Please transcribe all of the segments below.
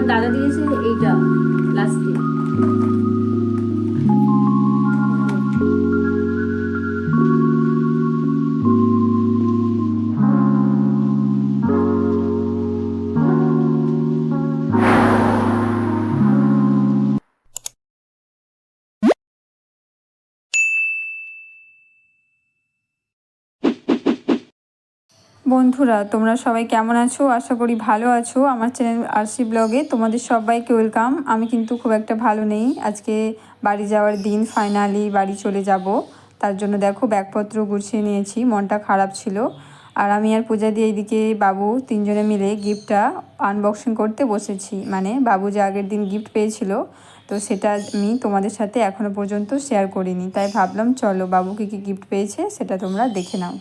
আমার দাদা দিয়েছে এইটা লাস্টে বন্ধুরা, তোমরা সবাই কেমন আছো? আশা করি ভালো আছো। আমার চ্যানেল আরসি ব্লগে তোমাদের সবাইকে ওয়েলকাম। আমি কিন্তু খুব একটা ভালো নেই। আজকে বাড়ি যাওয়ার দিন, ফাইনালি বাড়ি চলে যাব। তার জন্য দেখো ব্যাগপত্র গুছিয়ে নিয়েছি, মনটা খারাপ ছিল। আর আমি আর পূজা দিয়ে এইদিকে বাবু তিনজনে মিলে গিফটটা আনবক্সিং করতে বসেছি। মানে বাবু যে আগের দিন গিফট পেয়েছিল, তো সেটা আমি তোমাদের সাথে এখনও পর্যন্ত শেয়ার করিনি। তাই ভাবলাম, চলো বাবু কী কী গিফট পেয়েছে সেটা তোমরা দেখে নাও।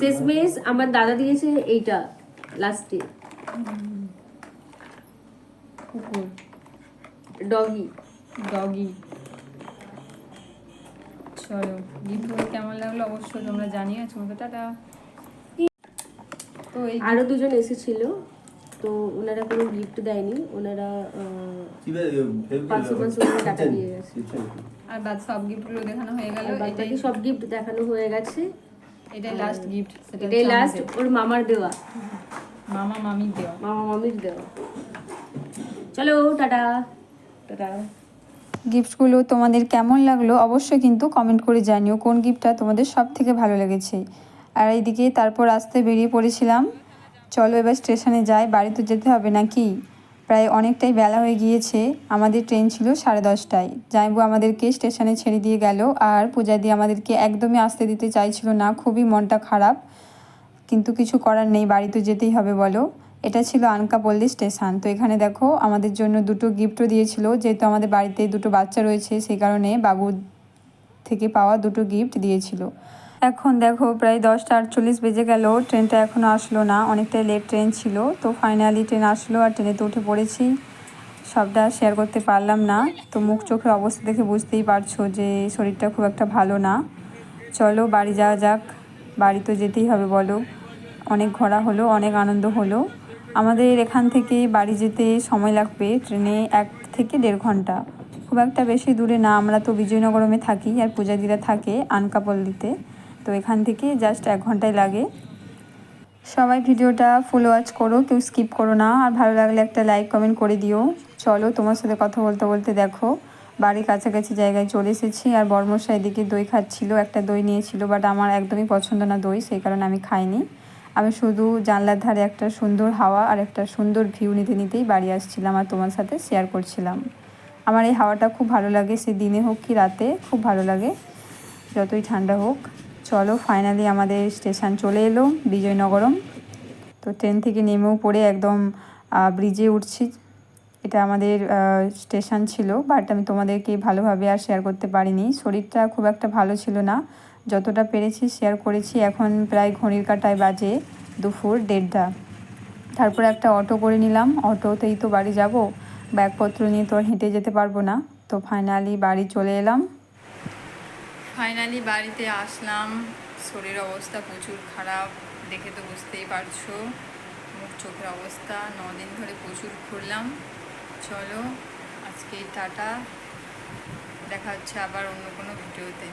শেষমেশ আমার দাদা দিয়েছে এইটা লাস্টে কুকুর। ডগি ডগি চলো গিফটগুলো কেমন লাগল? অবশ্যই তোমরা জানিও তোমাকে টাটা। তো এই আরও দুজন এসেছিল তো ওনারা কোনো গিফট দেয়নি ওনারা আহ, পাঁচশো পাঁচশো টাকা দিয়ে গেছে। আর বাদ সব গিফটগুলো দেখানো হয়ে গেল বাদ সব গিফট দেখানো হয়ে গেছে। এটাই লাস্ট গিফট এটাই লাস্ট ওর মামার দেওয়া। মামা মামি দেওয়া। মামা মামির দেওয়া। চলো টাটা। টাটা। গিফটগুলো তোমাদের কেমন লাগল অবশ্যই কিন্তু কমেন্ট করে জানিও কোন গিফটটা তোমাদের সব থেকে ভালো লেগেছে। আর এইদিকে তারপর আসতে বেরিয়ে পড়েছিলাম। চলো এবার স্টেশনে যাই বাড়ি তো যেতে হবে নাকি? প্রায় অনেকটাই বেলা হয়ে গিয়েছে। আমাদের ট্রেন ছিল সাড়ে দশটায়। জাইবু আমাদেরকে স্টেশনে ছেড়ে দিয়ে গেল আর পূজা দিয়ে আমাদেরকে একদমই আসতে দিতে চাইছিল না। খুবই মনটা খারাপ। কিন্তু কিছু করার নেই, বাড়ি তো যেতেই হবে বলো। এটা ছিল আনকাপল্লী স্টেশন। তো এখানে দেখো, আমাদের জন্য দুটো গিফটও দিয়েছিল। যেহেতু আমাদের বাড়িতে দুটো বাচ্চা রয়েছে, সেই কারণে বাবু থেকে পাওয়া দুটো গিফট দিয়েছিল। এখন দেখো প্রায় দশটা আটচল্লিশ বেজে গেল, ট্রেনটা এখনও আসলো না, অনেকটাই লেট ট্রেন ছিল। তো ফাইনালি ট্রেন আসলো আর ট্রেনে তো উঠে পড়েছি। সবটা শেয়ার করতে পারলাম না। তো মুখ চোখের অবস্থা দেখে বুঝতেই পারছ যে শরীরটা খুব একটা ভালো না। চলো বাড়ি যাওয়া যাক। বাড়ি তো যেতেই হবে বলো। অনেক ঘোরা হলো, অনেক আনন্দ হলো। আমাদের এখান থেকে বাড়ি যেতে সময় লাগবে ট্রেনে এক থেকে দেড় ঘণ্টা। খুব একটা বেশি দূরে না, আমরা তো বিজয়নগরমে থাকি আর পূজাদিরা থাকে আনকাপল্লিতে। তো এখান থেকে জাস্ট এক ঘন্টায় লাগে। সবাই ভিডিওটা ফুল ওয়াচ করো, কেউ স্কিপ করো না। আর ভালো লাগলে একটা লাইক কমেন্ট করে দিও। চলো, তোমার সাথে কথা বলতে বলতে দেখো, বাড়ির কাছাকাছি জায়গায় চলে এসেছি। আর বর্মশা এদিকে দই খাচ্ছিল, একটা দই নিয়েছিল বাট আমার একদমই পছন্দ না দই, সেই কারণে আমি খাইনি। আমি শুধু জানলার ধারে একটা সুন্দর হাওয়া আর একটা সুন্দর ভিউ নিতে নিতেই বাড়ি আসছিলাম আর তোমার সাথে শেয়ার করছিলাম। আমার এই হাওয়াটা খুব ভালো লাগে, সে দিনে হোক কি রাতে, খুব ভালো লাগে, যতই ঠান্ডা হোক। চলো ফাইনালি আমাদের স্টেশন চলে এলো, বিজয়নগরম। তো ট্রেন থেকে নেমেও পড়ে একদম ব্রিজে উঠছি। এটা আমাদের স্টেশন ছিল বাট আমি তোমাদেরকে ভালোভাবে আর শেয়ার করতে পারিনি। শরীরটা খুব একটা ভালো ছিল না। যতটা পেরেছি শেয়ার করেছি, এখন প্রায় ঘড়ির কাটায় বাজে দুপুর দেড়টা। তারপরে একটা অটো করে নিলাম। অটোতেই তো বাড়ি যাব। ব্যাগপত্র নিয়ে তো আর হেঁটে যেতে পারব না। তো ফাইনালি বাড়ি চলে এলাম। ফাইনালি বাড়িতে আসলাম। শরীর অবস্থা প্রচুর খারাপ, দেখে তো বুঝতেই পারছ। মুখ চোখের অবস্থা দিন ধরে প্রচুর ঘুরলাম। চলো আজকে টাটা। দেখা হচ্ছে আবার অন্য কোনো ভিডিওতে।